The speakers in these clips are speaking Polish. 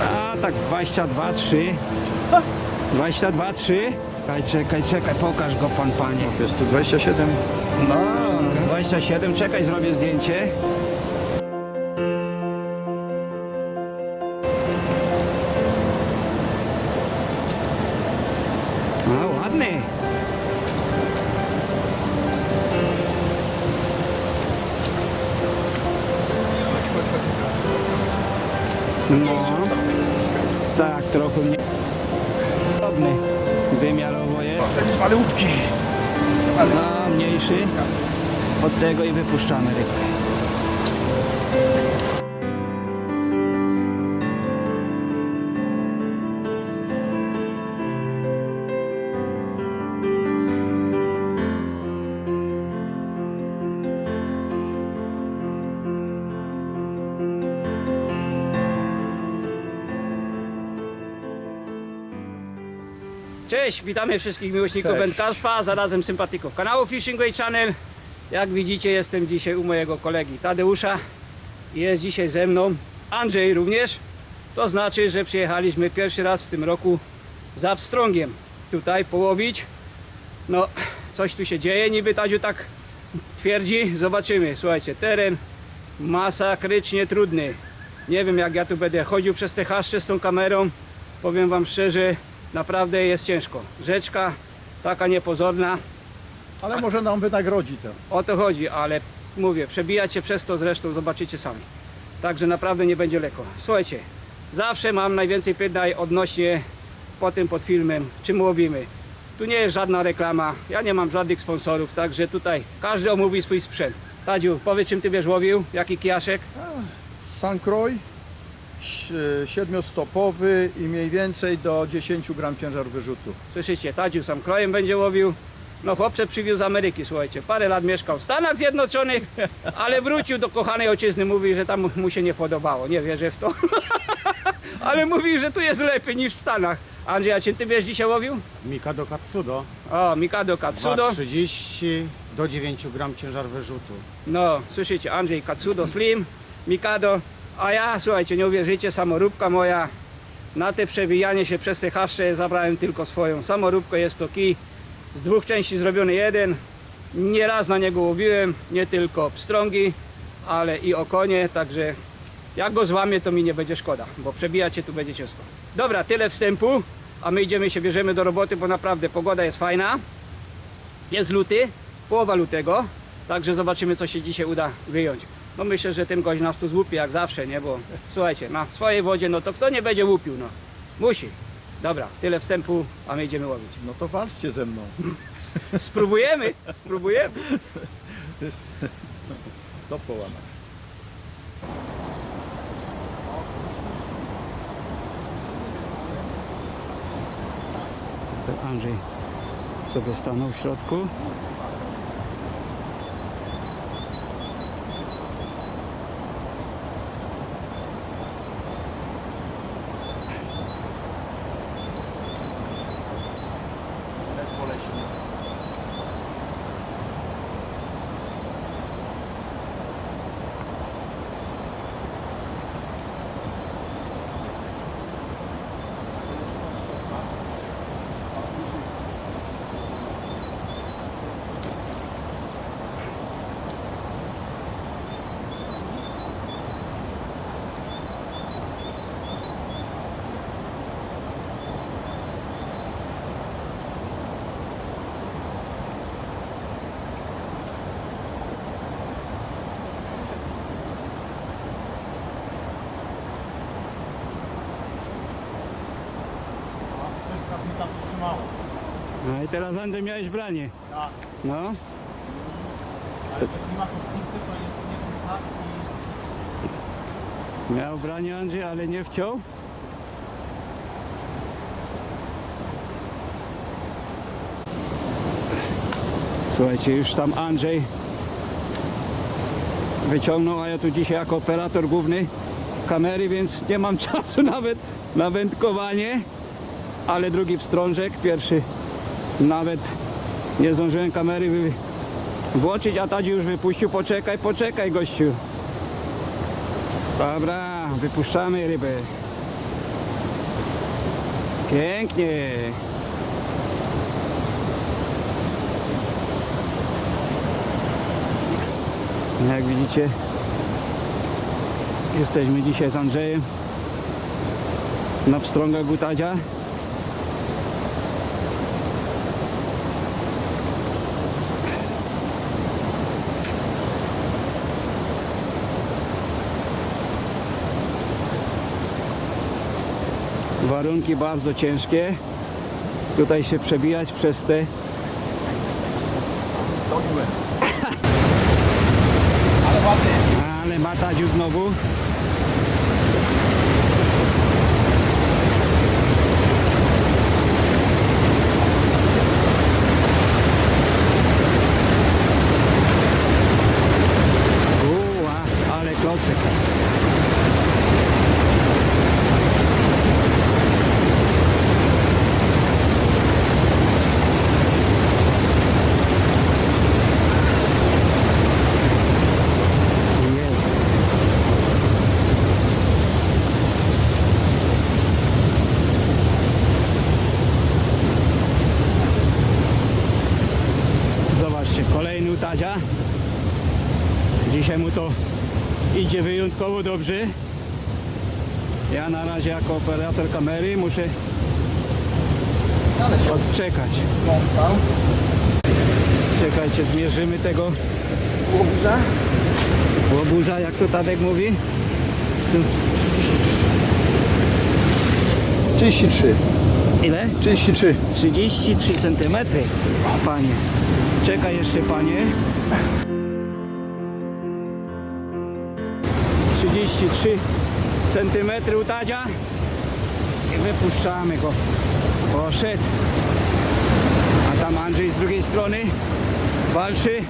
A tak 22, 3. 22, 3. Czekaj, czekaj, czekaj, pokaż go pan panie. Jest tu 27. No, 27, czekaj, zrobię zdjęcie. Trochę mnie. Ładny. Wymiarowo jest. Jest malutki. No, mniejszy. Od tego i wypuszczamy rybkę. Cześć, witamy wszystkich miłośników Cześć. wędkarstwa, a zarazem sympatyków kanału Fishing Way Channel. Jak widzicie, jestem dzisiaj u mojego kolegi Tadeusza. Jest dzisiaj ze mną Andrzej również. To znaczy, że przyjechaliśmy pierwszy raz w tym roku z Abstrongiem tutaj połowić. No, coś tu się dzieje, niby Tadziu tak twierdzi. Zobaczymy. Słuchajcie, teren masakrycznie trudny. Nie wiem, jak ja tu będę chodził przez te haszcze z tą kamerą. Powiem Wam szczerze, naprawdę jest ciężko. Rzeczka taka niepozorna, Ale może nam wynagrodzi to. o to chodzi, ale mówię, przebijać się przez to zresztą zobaczycie sami. Także naprawdę nie będzie lekko. Słuchajcie, zawsze mam najwięcej pytań odnośnie po tym pod filmem, czym łowimy. Tu nie jest żadna reklama, ja nie mam żadnych sponsorów, także tutaj każdy omówi swój sprzęt. Tadziu, powiedz czym ty wiesz łowił, jaki kijaszek? Sankroj siedmiostopowy i mniej więcej do 10 gram ciężar wyrzutu. Słyszycie, Tadziu sam krojem będzie łowił. No chłopcze przywiózł z Ameryki, słuchajcie, parę lat mieszkał w Stanach Zjednoczonych, ale wrócił do kochanej ojczyzny, mówi, że tam mu się nie podobało, nie wierzę w to. ale mówi, że tu jest lepiej niż w Stanach. Andrzej, a czym ty wiesz dzisiaj łowił? Mikado Katsudo O, Mikado Katsudo. 2,30 do 9 gram ciężar wyrzutu. No, słyszycie, Andrzej Katsudo Slim, Mikado, a ja, słuchajcie, nie uwierzycie, samoróbka moja, na te przewijanie się przez te haszcze zabrałem tylko swoją samoróbkę, jest to kij, z dwóch części zrobiony jeden, nieraz na niego łowiłem, nie tylko pstrągi, ale i okonie, także jak go złamię, to mi nie będzie szkoda, bo przebijać się tu będzie ciężko. Dobra, tyle wstępu, a my idziemy się, bierzemy do roboty, bo naprawdę pogoda jest fajna. Jest luty, połowa lutego, także zobaczymy, co się dzisiaj uda wyjąć. No myślę, że ten gość nas tu złupi jak zawsze, nie? Bo słuchajcie, na swojej wodzie, no to kto nie będzie łupił, no? Musi. Dobra, tyle wstępu, a my idziemy łowić. No to walczcie ze mną. Spróbujemy, spróbujemy. To jest do połamania. Andrzej sobie stanął w środku. Teraz Andrzej miałeś branie. Tak. No, Ale nie ma to jest nie ten tak i miał branie Andrzej, ale nie wciął. Słuchajcie, już tam Andrzej wyciągnął, a ja tu dzisiaj jako operator główny kamery, więc nie mam czasu nawet na wędkowanie. Ale drugi pstrążek, pierwszy nawet nie zdążyłem kamery wy, włączyć, a Tadziu już wypuścił. Poczekaj, poczekaj gościu. Dobra, wypuszczamy rybę. Pięknie. Jak widzicie, jesteśmy dzisiaj z Andrzejem na pstrągach Gutadzia. Warunki bardzo ciężkie. Tutaj się przebijać przez te. Ale ładnie. Ale znowu. Uła, ale klocek. Jest. Zobaczcie, kolejny u Tadzia. Dzisiaj mu to idzie dobrze. Ja na razie jako operator kamery muszę odczekać. Czekajcie, zmierzymy tego Łobuza. łobuza, jak to Tadek mówi. 33. Ile? 33. 33 cm. Panie. Czekaj jeszcze panie. 33 cm u Tadzia. I wypuszczamy go. Poszedł. A tam Andrzej z drugiej strony walczy.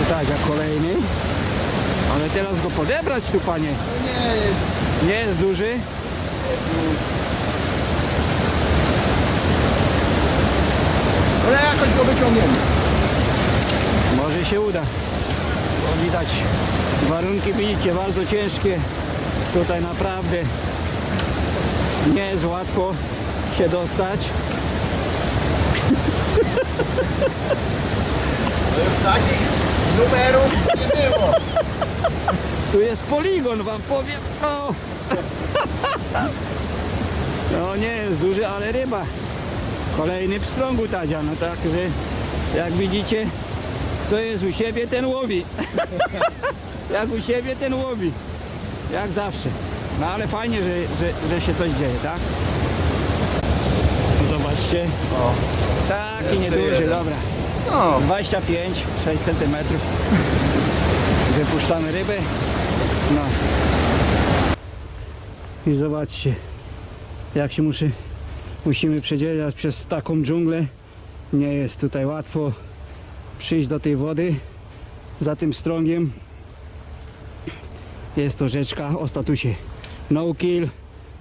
U Tadzia kolejny. Ale teraz podebrać tu panie. Nie, jest. Nie jest duży. Ale jakoś go wyciągniemy. Może się uda. Bo widać warunki widzicie bardzo ciężkie. Tutaj naprawdę nie jest łatwo się dostać. Takich numerów nie było. Tu jest poligon wam powiem. O. No nie jest duży, ale ryba. Kolejny pstrągu Tadzia. No także jak widzicie, to jest u siebie ten łowi. jak u siebie ten łowi. Jak zawsze. No ale fajnie, że, że, że się coś dzieje, tak? Zobaczcie. O, Taki Jeszcze nieduży, jeden. dobra. No, 25, 6 cm. Wypuszczamy rybę. No. I zobaczcie, jak się muszę, musimy przedzielać przez taką dżunglę. Nie jest tutaj łatwo przyjść do tej wody za tym strągiem. Jest to rzeczka o statusie no kill.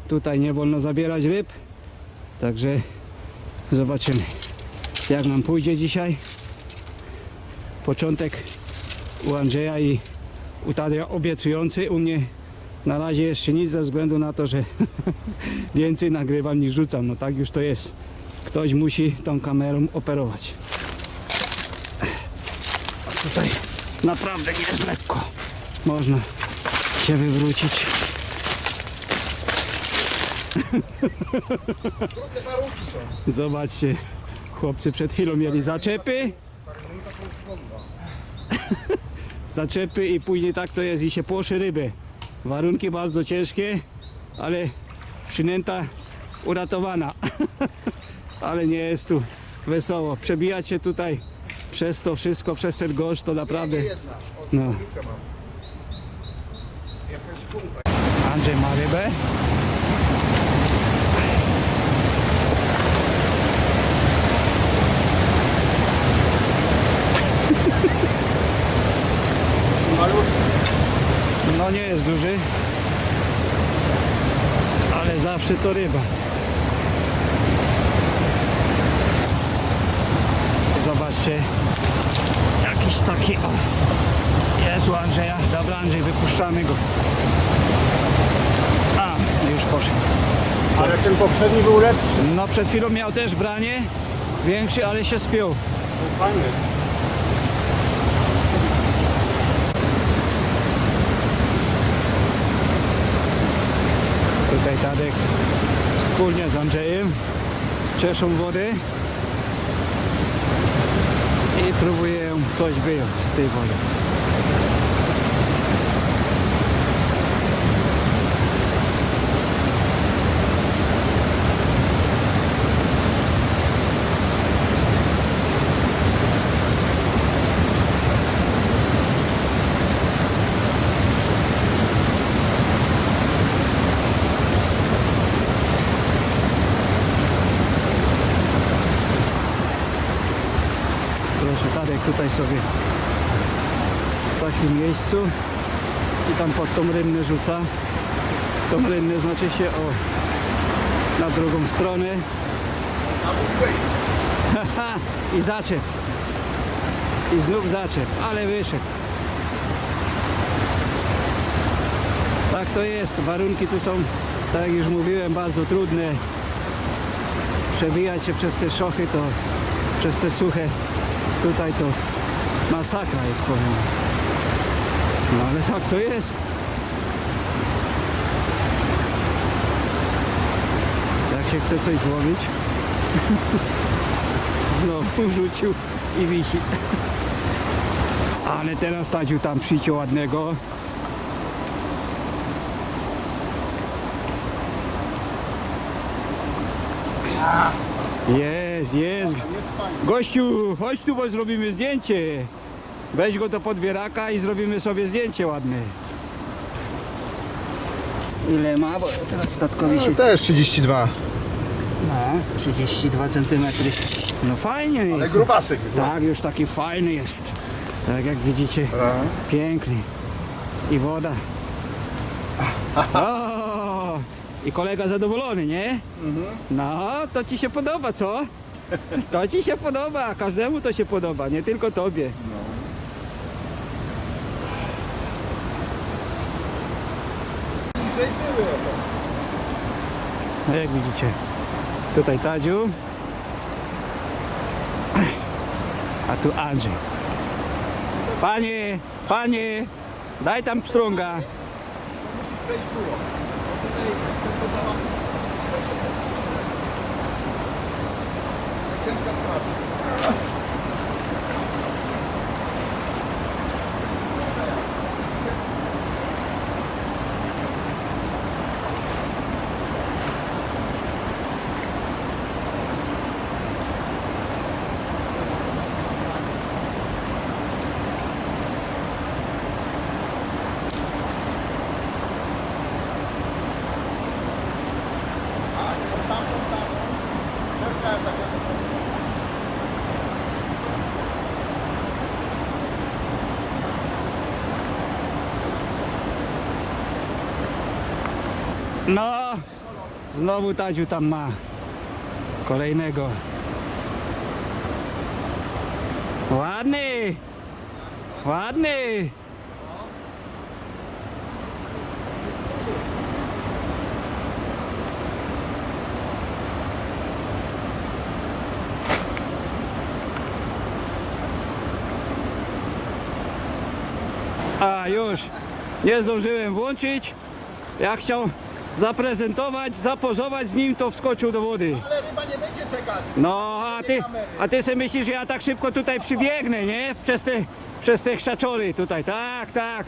Tutaj nie wolno zabierać ryb. Także zobaczymy jak nam pójdzie dzisiaj. Początek u Andrzeja i u Tadia obiecujący, u mnie Na razie jeszcze nic ze względu na to, że więcej nagrywam niż rzucam. No tak już to jest. Ktoś musi tą kamerą operować. A tutaj naprawdę nie jest lekko. Można się wywrócić. Zobaczcie, chłopcy przed chwilą mieli zaczepy. Zaczepy i później tak to jest i się płoszy ryby. Warunki bardzo ciężkie, ale przynęta uratowana. ale nie jest tu wesoło. Przebijać się tutaj przez to wszystko, przez ten gość to naprawdę... No. Andrzej ma rybę. No nie jest duży, ale zawsze to ryba. Zobaczcie, jakiś taki o. Jest u Andrzeja. Dobra Andrzej, wypuszczamy go. A, już poszedł. Ale ten poprzedni był lepszy. No przed chwilą miał też branie, większy, ale się spiął. Fajny. Tutaj Tadek. Wspólnie z Andrzejem. Cieszą wodę i próbuję coś wyjąć z tej wody. Proszę, Tadek tutaj sobie w takim miejscu i tam pod tą rynnę rzuca. Tą rynnę znaczy się o na drugą stronę i zaczep. I znów zaczep, ale wyszedł. Tak to jest, warunki tu są, tak jak już mówiłem, bardzo trudne. Przewijać się przez te szochy to, przez te suche, tutaj to masakra jest powiem. No ale tak to jest. Jak się chce coś złowić, znowu rzucił i wisi. Ale teraz Tadziu tam przyjdzie ładnego. Jest, jest. Gościu, chodź tu, bo zrobimy zdjęcie. Weź go do podbieraka i zrobimy sobie zdjęcie ładne. Ile ma? Bo teraz statkowi się... No, też 32. No, 32 cm. No fajnie Ale jest. grubasek już. Tak, już taki fajny jest. Tak jak widzicie, piękny. I woda. O, I kolega zadowolony, nie? No, to ci się podoba, co? To ci się podoba, każdemu to się podoba, nie tylko tobie. Były. No jak widzicie, tutaj Tadziu, a tu Andrzej. Panie, panie, daj tam pstrąga. Musi przejść było. Bo tutaj wszystko załatwi. Thank you. No, znowu Tadziu tam ma kolejnego. Ładny! Ładny! A już, nie zdążyłem włączyć. Ja chciał zaprezentować, zapozować z nim, to wskoczył do wody. Ale ryba nie będzie czekać. No, a ty, a ty sobie myślisz, że ja tak szybko tutaj przybiegnę, nie? Przez te, przez te krzaczory tutaj, tak, tak.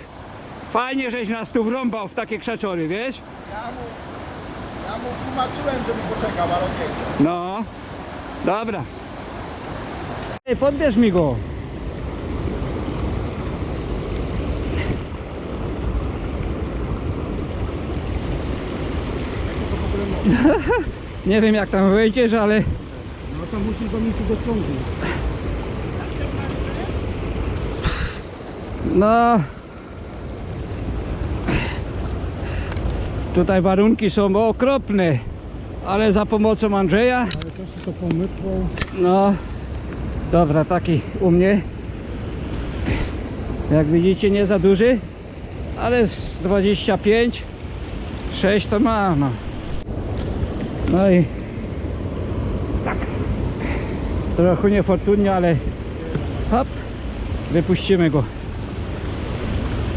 Fajnie, żeś nas tu wrąbał w takie krzaczory, wiesz? Ja mu, ja mu tłumaczyłem, żeby poczekał, ale nie. No, dobra. Ej, podbierz mi go. Nie wiem jak tam wejdziesz, ale... No to musisz do ciągu. No... Tutaj warunki są okropne, ale za pomocą Andrzeja Ale też to pomytło. No, dobra, taki u mnie. Jak widzicie, nie za duży, ale z 25, 6 to ma. No, no i tak. Trochę niefortunnie, ale hop, wypuścimy go.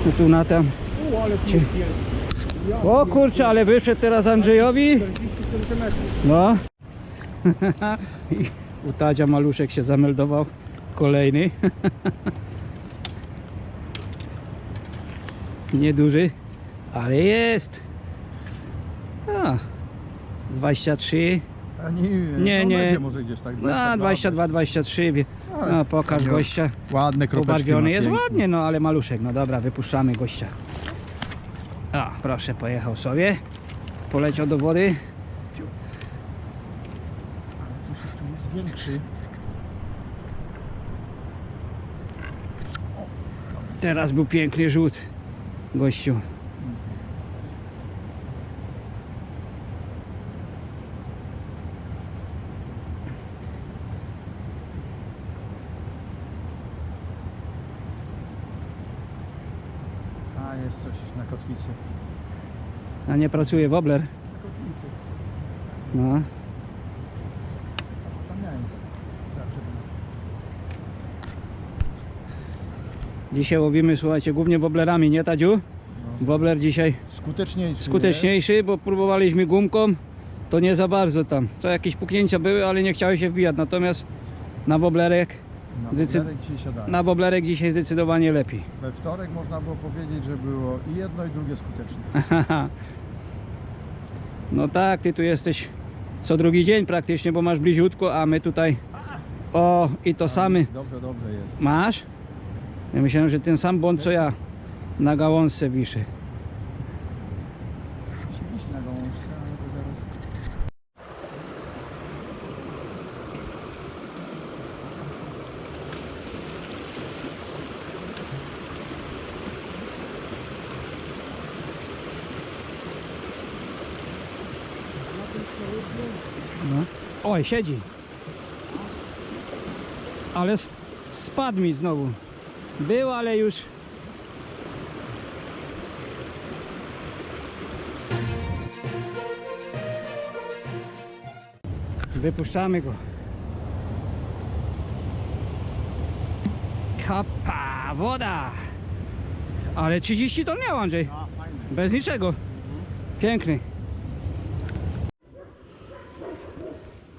No tu na tam. O kurczę, ale wyszedł teraz Andrzejowi. 40 cm. No. U Tadzia maluszek się zameldował. Kolejny. Nieduży, ale jest. A, z 23. A nie, Nie, no nie. Będzie może gdzieś tak. No, 22, 23. wie- No, pokaż nie. gościa. Ładne kropeczki ma, jest piękne. ładnie, no ale maluszek. No dobra, wypuszczamy gościa. A, proszę, pojechał sobie. Poleciał do wody. Tu jest większy. Teraz był piękny rzut, gościu. A, jest coś na kotwicy. A nie pracuje wobler. Kotwicy. No. Tam miałem. Zaczep. Dzisiaj łowimy, słuchajcie, głównie woblerami, nie Tadziu? Wobler dzisiaj Skuteczniejszy. skuteczniejszy, bo próbowaliśmy gumką, to nie za bardzo tam. Co jakieś puknięcia były, ale nie chciały się wbijać. Natomiast na woblerek, Na Zdecy- dzisiaj siadałem. na woblerek dzisiaj zdecydowanie lepiej. We wtorek można było powiedzieć, że było i jedno i drugie skuteczne. No tak, ty tu jesteś co drugi dzień praktycznie, bo masz bliziutko, a my tutaj... O, i to samy. Dobrze, dobrze jest. Masz? Ja myślałem, że ten sam błąd co ja na gałązce wiszę. Musi na gałązce, ale to zaraz... No. Oj, siedzi. Ale sp- spadł mi znowu. Był, ale już. Wypuszczamy go. Kapa, woda. Ale 30 ton miał Andrzej. Fajne. Bez niczego. Piękny.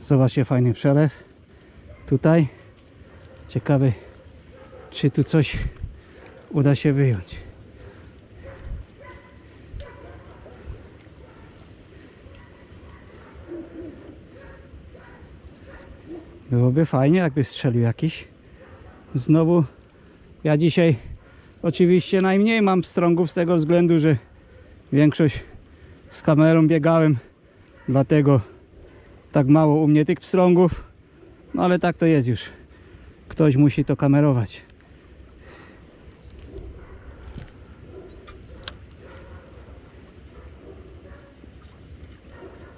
Zobaczcie, fajny przelew. Tutaj. Ciekawy, czy tu coś uda się wyjąć. Byłoby fajnie, jakby strzelił jakiś. Znowu, ja dzisiaj oczywiście najmniej mam pstrągów z tego względu, że większość z kamerą biegałem, dlatego tak mało u mnie tych pstrągów. No ale tak to jest już. Ktoś musi to kamerować.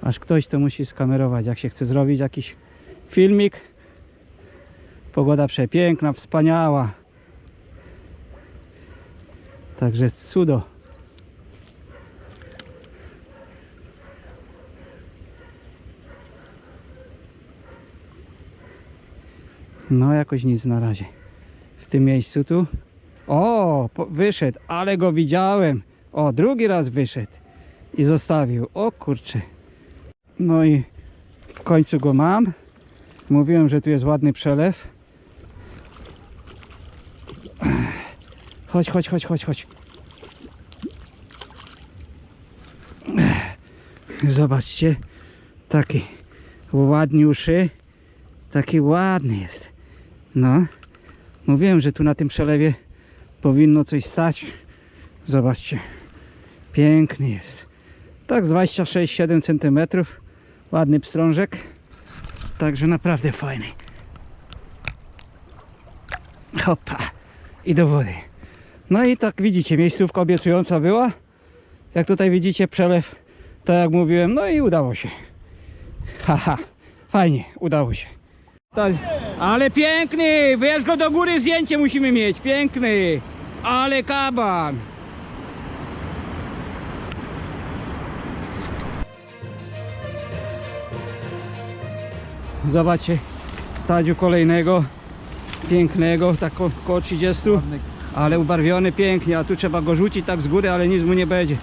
Aż ktoś to musi skamerować, jak się chce zrobić jakiś filmik. Pogoda przepiękna, wspaniała. Także cudo. No jakoś nic na razie. W tym miejscu tu O, wyszedł, ale go widziałem. O, drugi raz wyszedł i zostawił. O kurczę. No i w końcu go mam. Mówiłem, że tu jest ładny przelew. Chodź, chodź, chodź, chodź, chodź. Zobaczcie, taki ładniuszy, taki ładny jest. No, mówiłem, że tu na tym przelewie powinno coś stać. Zobaczcie, piękny jest. Tak z 26-7 cm, ładny pstrążek, także naprawdę fajny. Hopa, i do wody. No i tak widzicie, miejscówka obiecująca była. Jak tutaj widzicie, przelew, tak jak mówiłem, no i udało się. Haha, fajnie, udało się. Ale piękny! Wiesz go do góry, zdjęcie musimy mieć, piękny! Ale kaban! Zobaczcie, tadziu kolejnego, pięknego, tak ko- koło 30, Ładny. ale ubarwiony pięknie, a tu trzeba go rzucić tak z góry, ale nic mu nie będzie.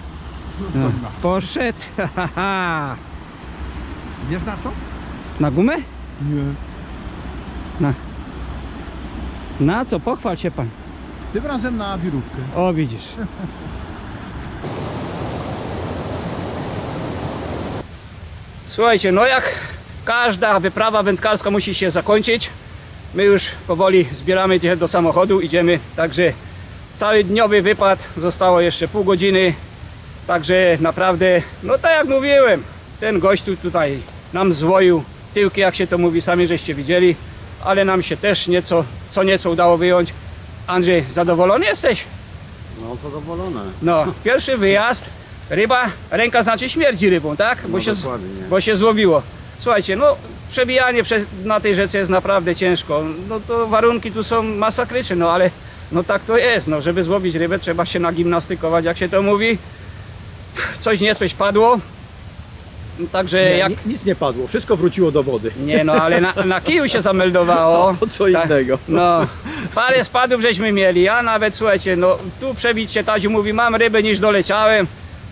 No, poszedł, ha, ha. Wiesz na co? Na gumę? Nie. Na co? Pochwal się pan. Tym razem na wirówkę. O, widzisz. Słuchajcie, no jak każda wyprawa wędkarska musi się zakończyć, my już powoli zbieramy się do samochodu, idziemy, także cały dniowy wypad, zostało jeszcze pół godziny, także naprawdę, no tak jak mówiłem, ten gość tu tutaj nam złoił tyłki, jak się to mówi, sami żeście widzieli, ale nam się też nieco, co nieco udało wyjąć. Andrzej, zadowolony jesteś? No zadowolone. No, pierwszy wyjazd, ryba, ręka znaczy śmierdzi rybą, tak? Bo, No się, dokładnie. bo się złowiło. Słuchajcie, no przebijanie przez, na tej rzece jest naprawdę ciężko. No to warunki tu są masakryczne, no ale no tak to jest. No, żeby złowić rybę trzeba się nagimnastykować, jak się to mówi. Coś nie coś padło. Także Nie, jak... ni- nic nie padło, wszystko wróciło do wody. Nie no, ale na, na kiju się zameldowało. To co Tak. innego. No, parę spadów żeśmy mieli, a nawet słuchajcie, no tu przebić się Tadziu mówi, mam rybę niż doleciałem.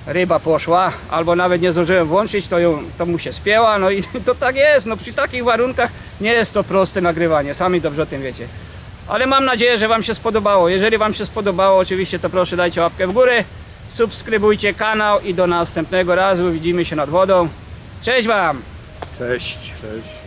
Ryba poszła, albo nawet nie zdążyłem włączyć, to, ją, to mu się spięła, no i to tak jest, no przy takich warunkach nie jest to proste nagrywanie, sami dobrze o tym wiecie. Ale mam nadzieję, że Wam się spodobało. Jeżeli Wam się spodobało, oczywiście to proszę dajcie łapkę w górę, subskrybujcie kanał i do następnego razu widzimy się nad wodą. Cześć Wam! Cześć. Cześć.